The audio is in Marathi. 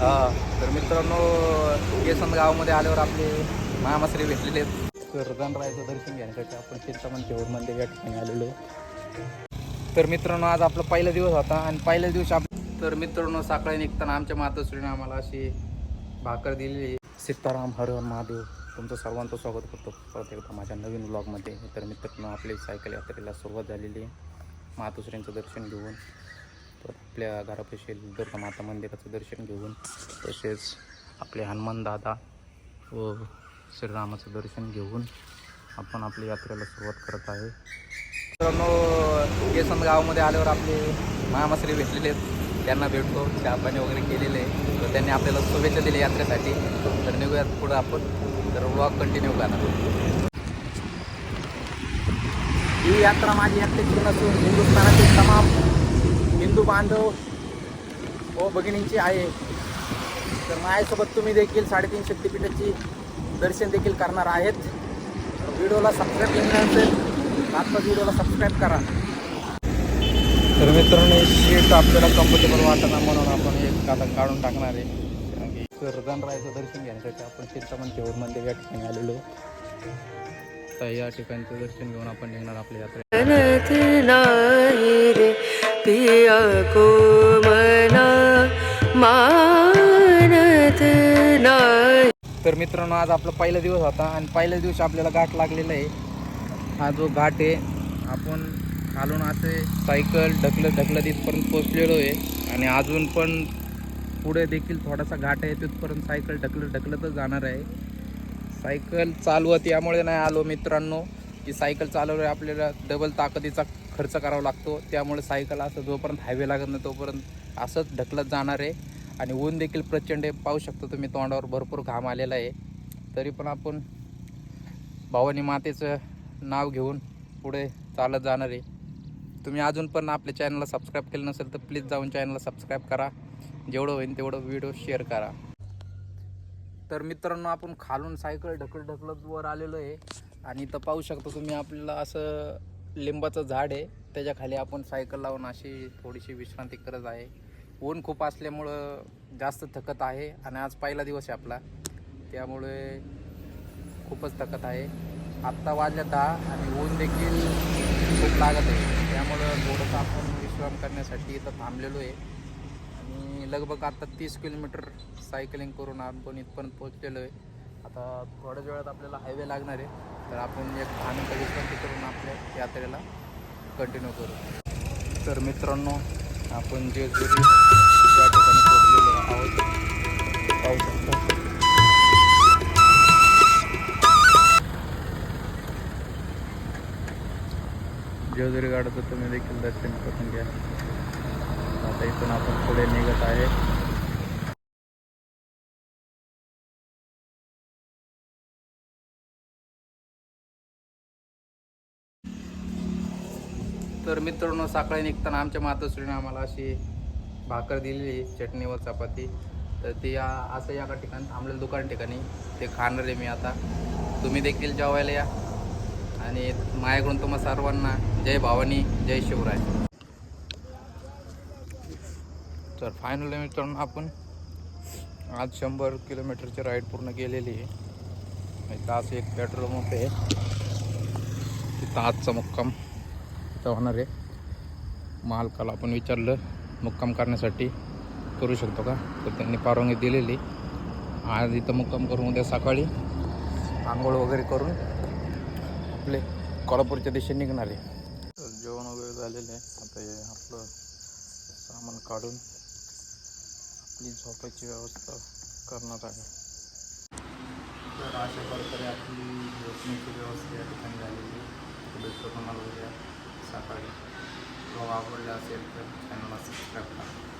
हा तर मित्रांनो केसन गावामध्ये आल्यावर आपले मामाश्री भेटलेले तर गणरायाचं दर्शन घेण्यासाठी आपण चिंतामण ठेवून मंदिर या ठिकाणी आलेलो तर मित्रांनो आज आपला पहिला दिवस होता आणि पहिल्या दिवशी आप तर मित्रांनो सकाळी निघताना आमच्या मातोश्रीने आम्हाला अशी भाकर दिलेली सीताराम हर महादेव तुमचं सर्वांचं स्वागत करतो. परत एकदा माझ्या नवीन ब्लॉगमध्ये तर मित्रांनो आपली सायकल यात्रेला सुरुवात झालेली आहे. मातोश्रींचं दर्शन घेऊन. तर आपल्या घरापाशी दुर्गा माता मंदिराचं दर्शन घेऊन तसेच आपले हनुमान दादा व श्रीरामाचं दर्शन घेऊन आपण आपल्या यात्रेला सुरुवात करत आहे. मित्रांनो केसन गावामध्ये आल्यावर आपले मामाश्री भेटलेले आहेत. त्यांना भेटतो चहापाणी वगैरे केलेले तर त्यांनी आपल्याला शुभेच्छा दिल्या यात्रेसाठी. तर निघूयात पुढं आपण. तर वॉक कंटिन्यू करणार ही यात्रा माझी यात्रेची नसून हिंदुस्थानातील तमाम हिंदू बांधव व भगिनींची आहे तर माझ्यासोबत तुम्ही देखील साडेतीन शक्तिपीठाची दर्शन देखील करणार आहेत. व्हिडिओला सबस्क्राईब केलं असेल आत्ताच व्हिडिओला सबस्क्राईब करा. तर मित्रांनो सीट आपल्याला कम्फर्टेबल वाटणार म्हणून आपण एक आता काढून टाकणार आहे. कारण की तर दर्शन घेण्यासाठी आपण चिंतामण ठेवूर मंदिर या ठिकाणी आलेलो तर या ठिकाणचं दर्शन घेऊन आपण निघणार आपल्या यात्रा पिया को मना मानत नाही. तर मित्रांनो आज आपला पहिला दिवस होता आणि पहिल्या दिवशी आपल्याला घाट लागलेला आहे. हा जो घाट आहे आपण खालून असे सायकल ढकलत ढकलत इथपर्यंत पोचलेलो आहे. आणि अजून पण पुढे देखील थोडासा घाट आहे तिथपर्यंत सायकल ढकलत ढकलतच जाणार आहे. सायकल चालवत यामुळे नाही आलो मित्रांनो. की सायकल चालवलं आपल्याला डबल ताकदीचा खर्च करावा लागतो. त्यामुळे सायकल असं जोपर्यंत हायवे लागत नाही तोपर्यंत असंच ढकलत जाणार आहे. आणि ऊन देखील प्रचंड आहे. पाहू शकतो तुम्ही तोंडावर भरपूर घाम आलेला आहे. तरी पण आपण भावानी मातेचं नाव घेऊन पुढे चालत जाणार आहे. तुम्ही अजून पण आपल्या चॅनलला सबस्क्राईब केलं नसेल तर प्लीज जाऊन चॅनलला सबस्क्राईब करा. जेवढं होईल तेवढं व्हिडिओ शेअर करा. तर मित्रांनो आपण खालून सायकल ढकल ढकलत वर आलेलो आहे. आणि इथं पाहू शकतो तुम्ही आपल्याला असं लिंबाचं झाड आहे. त्याच्याखाली आपण सायकल लावून अशी थोडीशी विश्रांती करत आहे. ऊन खूप असल्यामुळं जास्त थकत आहे आणि आज पहिला दिवस आहे आपला. त्यामुळे खूपच थकत आहे. आत्ता वाजल्या दहा आणि ऊन देखील खूप लागत आहे. त्यामुळं थोडंसं आपण विश्राम करण्यासाठी इथं थांबलेलो आहे. आणि लगभग आता तीस किलोमीटर सायकलिंग करून आपण इथपर्यंत पोचलेलो आहे. आता थोड्याच वेळात आपल्याला हायवे लागणार आहे. तर आपण एक दहा मिनटं विश्रांती करून आपल्या यात्रेला कंटिन्यू करू. तर मित्रांनो आपण जे जरी त्या ठिकाणी पोहोचलेलो आहोत पाहू शकतो. जेजुरी गाडाचं तुम्ही देखील दर्शन करून घ्या. आता इथून आपण पुढे निघत आहे. तर मित्रांनो सकाळी निघताना आमच्या मातोश्रीने आम्हाला अशी भाकर दिलेली चटणी व चपाती. तर ती या- असं या ठिकाणी थांबलेलं दुकान ठिकाणी ते खाणार आहे मी आता. तुम्ही देखील जेवायला या. आणि माझ्याकडून तुम्हा सर्वांना जय भावानी जय शिवराय. तर फायनली मित्रांनो आपण आज शंभर किलोमीटरची राईड पूर्ण केलेली आहे. तास एक पेट्रोल पंप आहे. तिथं आजचा मुक्काम. इथं होणार आहे. मालकाला आपण विचारलं मुक्काम करण्यासाठी करू शकतो का? तर त्यांनी परवानगी दिलेली. आज इथं मुक्काम करून उद्या सकाळी. आंघोळ वगैरे करून आपले कोल्हापूरच्या दिशेने निघणार आहे. तर जेवण वगैरे झालेलं आहे. आता हे आपलं सामान काढून आपली झोपायची व्यवस्था करणार आहे. तर अशा प्रकारे आपली झोपण्याची व्यवस्था या ठिकाणी झालेली आहे. भेटतो तुम्हाला उद्या सकाळी तो आवडला असेल तर चॅनलला सबस्क्राईब करा